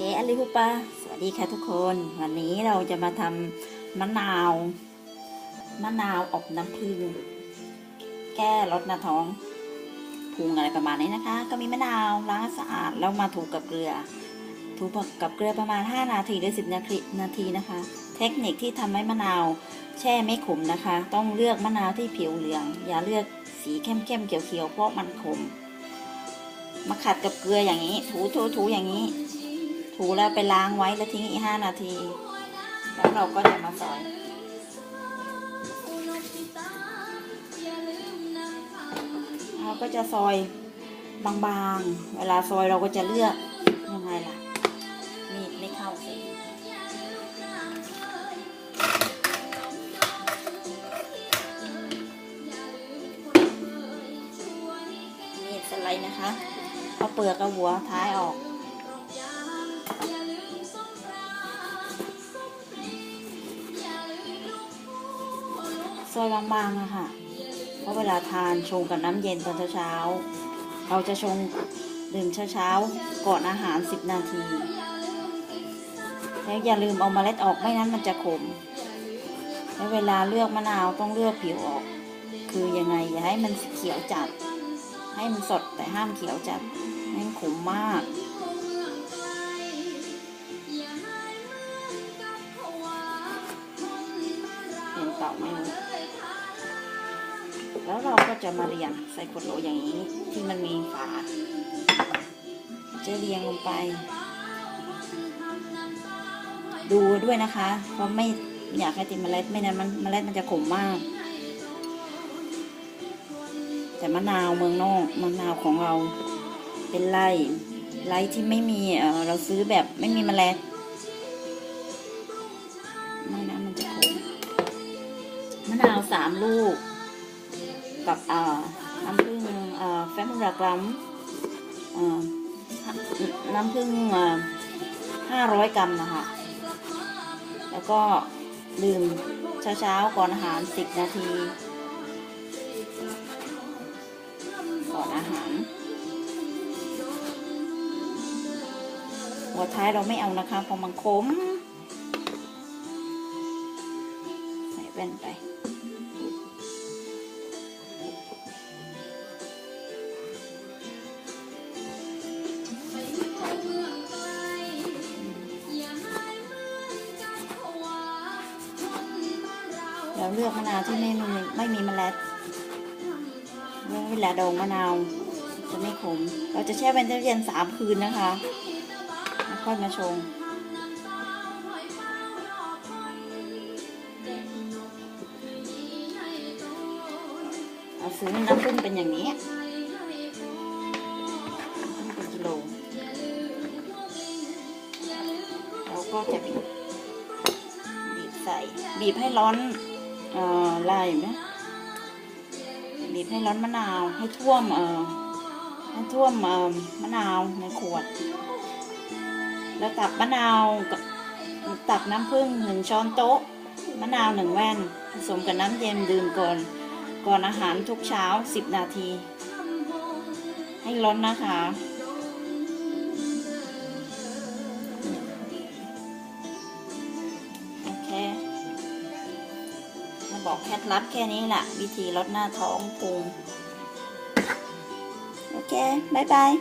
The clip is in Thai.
อลิฮุปาสวัสดีค่ะทุกคน วันนี้เราจะมาทำมะนาว มะนาวอบน้ำผึ้งแก้ลดหน้าท้องพุงอะไรประมาณนี้นะคะ ก็มีมะนาวล้างสะอาดแล้วมาถูกับเกลือ ถูกับเกลือประมาณ 5 นาทีหรือ 10 นาทีนาทีนะคะ เทคนิคที่ทำให้มะนาวแช่ไม่ขมนะคะ ต้องเลือกมะนาวที่ผิวเหลือง อย่าเลือกสีเข้มๆเขียวๆเพราะมันขมมาขัดกับเกลืออย่างนี้ ถูถูถูอย่างนี้ ถูแล้วไปล้างไว้แล้วทิ้งอีกห้านาที แล้วเราก็จะมาซอย เราก็จะซอยบางๆ เวลาซอยเราก็จะเลือกยังไงล่ะ มีดไม่เข้าสิมีดสไลด์นะคะ เอาเปลือกกับหัวท้ายออก ซอยบางๆอะค่ะ เพราะเวลาทานชงกับน้ำเย็นตอนเช้าๆ เราจะชงดื่มเช้าๆ ก่อนอาหาร 10 นาที แล้วอย่าลืมเอาเมล็ดออกไม่นั้นมันจะขม แล้วเวลาเลือกมะนาวต้องเลือกผิวออก คือยังไงอย่าให้มันเขียวจัด ให้มันสดแต่ห้ามเขียวจัดให้มันขมมาก แล้วเราก็จะมาเรียงใส่ขวดโหลอย่างนี้ ที่มันมีฝา จะเรียงลงไป ดูด้วยนะคะ เพราะไม่อยากให้ติดเมล็ดไม่นั้นมันเมล็ดมันจะขมมาก แต่มะนาวเมืองนอกมะนาวของเราเป็นไร่ไร่ที่ไม่มีเออเราซื้อแบบไม่มีเมล็ดไม่นั้นมันจะขมมะนาวสามลูก กับอ่อน้ำผึ้งอ่อแฟมรากรัมอ่อน้ำผึ้งห้าร้อยกรัมนะคะ แล้วก็ดื่มเช้าๆก่อนอาหารสิบนาที ก่อนอาหาร หัวท้ายเราไม่เอานะคะเพราะมันขมใส่แว่นไป เราเลือกมะนาวที่ไม่มีไม่มีเมล็ดเมื่อเวลาดองมะนาว จะไม่ขม เราจะแช่เป็นตู้เย็นสามคืนนะคะแล้วค่อยมาชงเอาซื้อน้ำผึ้งเป็นอย่างนี้เป็นกิโลเราก็จะบีบบีบใส่ บีบให้ร้อน ลายไหมบีบให้ร้อนมะนาวให้ท่วมเอ่อให้ท่วมเอ่อมะนาวในขวด แล้วตักมะนาวกับตักน้ำผึ้งหนึ่งช้อนโต๊ะ มะนาวหนึ่งแว่น ผสมกับน้ำเย็นดื่มก่อน ก่อนอาหารทุกเช้า10นาที ให้ร้อนนะคะ มาบอกแค่ลับแค่นี้แหละวิธีลดหน้าท้องพุงโอเคบ๊ายบาย